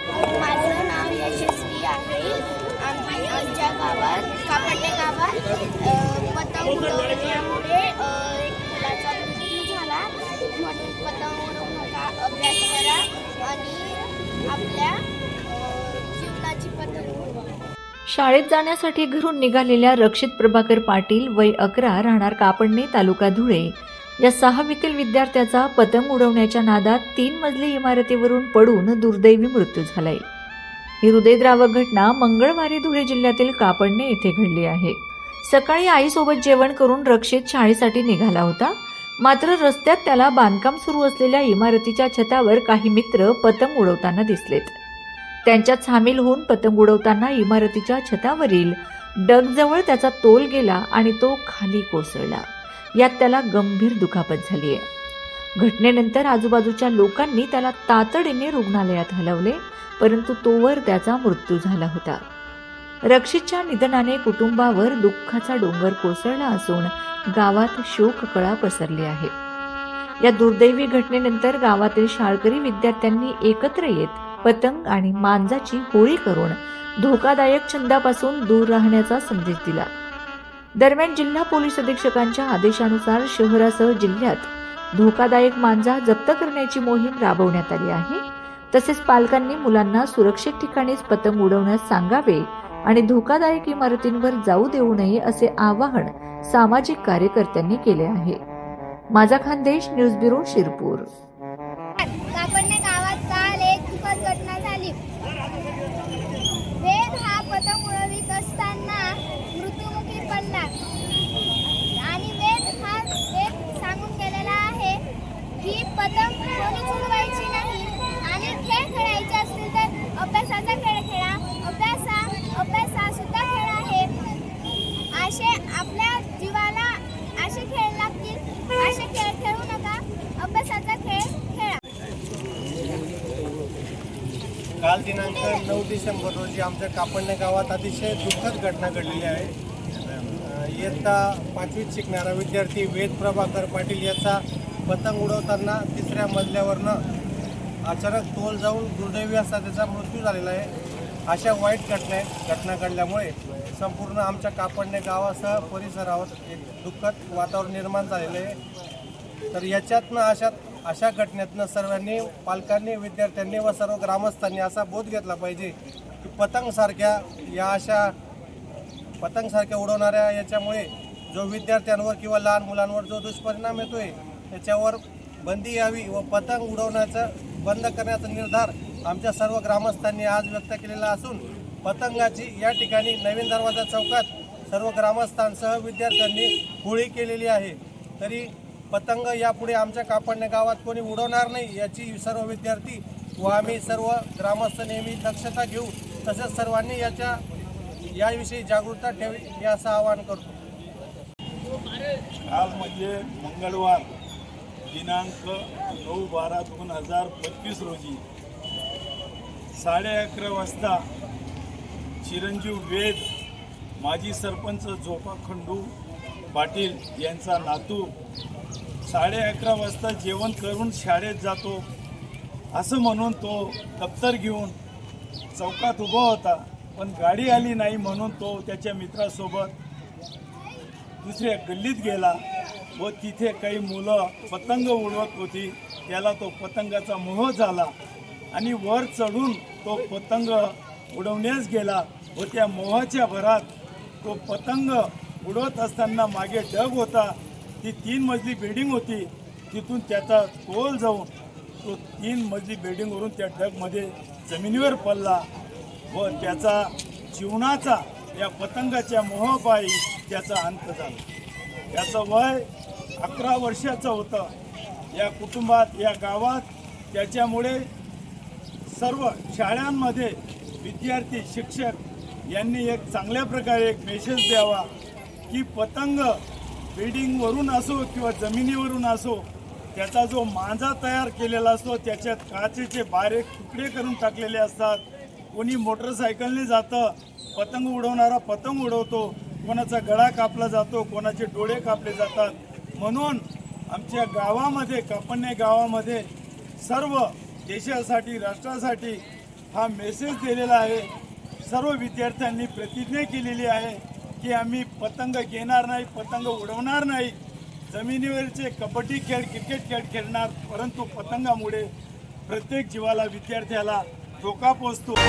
माझं नाव यशस्वी आहे. आम्ही आमच्या गावात गावात पतंग उडवल्यामुळे मुलाचा मृत्यू झाला. म्हणून पतंग उडवू नका अभ्यास करा आणि आपल्या जीवनाची पतंग शाळेत जाण्यासाठी घरून निघालेल्या रक्षित प्रभाकर पाटील वय अकरा राहणार कापडणे तालुका धुळे. या सहावीतील विद्यार्थ्याचा पतंग उडवण्याच्या नादात तीन मजली इमारतीवरून पडून दुर्दैवी मृत्यू झालाय. ही हृदयद्रावक घटना मंगळवारी धुळे जिल्ह्यातील कापडणे येथे घडली आहे. सकाळी आईसोबत जेवण करून रक्षित शाळेसाठी निघाला होता. मात्र रस्त्यात त्याला बांधकाम सुरू असलेल्या इमारतीच्या छतावर काही मित्र पतंग उडवताना दिसलेत. त्यांच्यात सामील होऊन पतंग उडवताना इमारतीच्या छतावरील डगजवळ त्याचा तोल गेला आणि तो खाली कोसळला. यात त्याला गंभीर दुखापत झाली आहे घटनेनंतर आजूबाजूच्या लोकांनी त्याला तातडीने रुग्णालयात हलवले परंतु तोवर त्याचा मृत्यू झाला होता. रक्षितच्या निधनाने कुटुंबावर दुःखाचा डोंगर कोसळला असून गावात शोककळा पसरली आहे. या दुर्दैवी घटनेनंतर गावातील शाळकरी विद्यार्थ्यांनी एकत्र येत पतंग आणि मांजाची होळी करून धोकादायक छंदापासून दूर राहण्याचा संदेश दिला. दरम्यान जिल्हा पोलीस अधीक्षकांच्या आदेशानुसार शहरासह जिल्ह्यात धोकादायक मांजा जप्त करण्याची मोहीम राबवण्यात आली आहे. तसेच पालकांनी मुलांना सुरक्षित ठिकाणीच पतंग उडवण्यास सांगावे आणि धोकादायक इमारतींवर जाऊ देऊ नये असे आवाहन सामाजिक कार्यकर्त्यांनी केले आहे. माझा खानदेश न्यूज ब्युरो शिरपूर. गावात काल एक दुःखद घटना झाली. वेद हा पतंग उडवित असता मृत्युमुखी आणि वेद हा वेद सांगून गेलेला आहे की पतंग कोणी उडवायची नाही आणि खेळ खेळायचे असतील तर अभ्यासाचा खेळ खेळा. अभ्यासा अभ्यास हा सुद्धा खेळ आहे. असे आपल्या जीवाला असे खेळ लागतील. असे खेळ खेळू नका. अभ्यासाचा खेळ खेळा. काल दिनांक नऊ डिसेंबर रोजी आमच्या कापडणे गावात अतिशय दुःखद घटना घडलेली आहे. इयत्ता पाचवीत शिकणारा विद्यार्थी वेद प्रभाकर पाटील याचा पतंग उडवताना तिसऱ्या मजल्यावरनं अचानक तोल जाऊन दुर्दैवी असा त्याचा मृत्यू झालेला आहे. अशा वाईट घटना घटना घडल्यामुळे संपूर्ण आमच्या कापडणे गावासह परिसरावर एक दुःखद वातावरण निर्माण झालेलं आहे. तर याच्यातनं अशा अशा घटनेतनं सर्वांनी पालकांनी विद्यार्थ्यांनी व सर्व ग्रामस्थांनी असा बोध घेतला पाहिजे की पतंगसारख्या या अशा पतंगसारख्या उडवणाऱ्या याच्यामुळे जो विद्यार्थ्यांवर किंवा लहान मुलांवर जो दुष्परिणाम येतोय त्याच्यावर बंदी यावी व पतंग उडवण्याचं बंद करण्याचा निर्धार आमच्या सर्व ग्रामस्थांनी आज व्यक्त केलेला असून पतंगाची या ठिकाणी नवीन दरवाजा चौकात सर्व ग्रामस्थांसह विद्यार्थ्यांनी होळी केलेली आहे. तरी पतंग यापुढे आमच्या कापडणे गावात कोणी उडवणार नाही याची सर्व विद्यार्थी व आम्ही सर्व ग्रामस्थ नेहमी दक्षता घेऊ तसेच सर्वांनी याच्या याविषयी जागरूकता ठेवी हे असं आवाहन करतो. काल म्हणजे मंगळवार दिनांक नऊ बारा दोन हजार पंचवीस रोजी साडे अकरा वाजता चिरंजीव वेद माजी सरपंच झोपा खंडू पाटील यांचा नातू साडे अकरा वाजता जेवण करून शाळेत जातो. असं म्हणून तो दप्तर घेऊन चौकात उभा होता. पण गाडी आली नाही म्हणून तो त्याच्या मित्रासोबत दुसऱ्या गल्लीत गेला व तिथे काही मुलं पतंग उडवत होती. त्याला तो पतंगाचा मोह झाला आणि वर चढून तो पतंग उडवण्यास गेला व त्या मोहाच्या भरात तो पतंग उडवत असताना मागे ढग होता. ती तीन मजली बिल्डिंग होती. तिथून त्याचा तोल जाऊन तो तीन मजली बिल्डिंगवरून त्या ढगमध्ये जमिनीवर पडला. व त्याचा जीवनाचा या पतंगाच्या मोहापायी त्याचा अंत झाला. त्याचं वय अकरा वर्षाचं होतं. या कुटुंबात या गावात त्याच्यामुळे सर्व शाळांमध्ये विद्यार्थी शिक्षक यांनी एक चांगल्या प्रकारे एक मेसेज द्यावा की पतंग बिल्डिंगवरून असो किंवा जमिनीवरून असो त्याचा जो मांजा तयार केलेला असतो त्याच्यात काचेचे बारीक तुकडे करून टाकलेले असतात. कोणी मोटरसायकलने जातं पतंग उडवणारा पतंग उडवतो कोणाचा गळा कापला जातो कोणाचे डोळे कापले जातात. म्हणून आमच्या गावामध्ये कापण्य गावामध्ये सर्व देशासाठी राष्ट्रासाठी हा मेसेज दिलेला आहे. सर्व विद्यार्थ्यांनी प्रतिज्ञा केलेली आहे की आम्ही पतंग घेणार नाही पतंग उडवणार नाही. जमिनीवरचे कबड्डी खेळ क्रिकेट खेळ खेळणार परंतु पतंगामुळे प्रत्येक जीवाला विद्यार्थ्याला Tocar postura.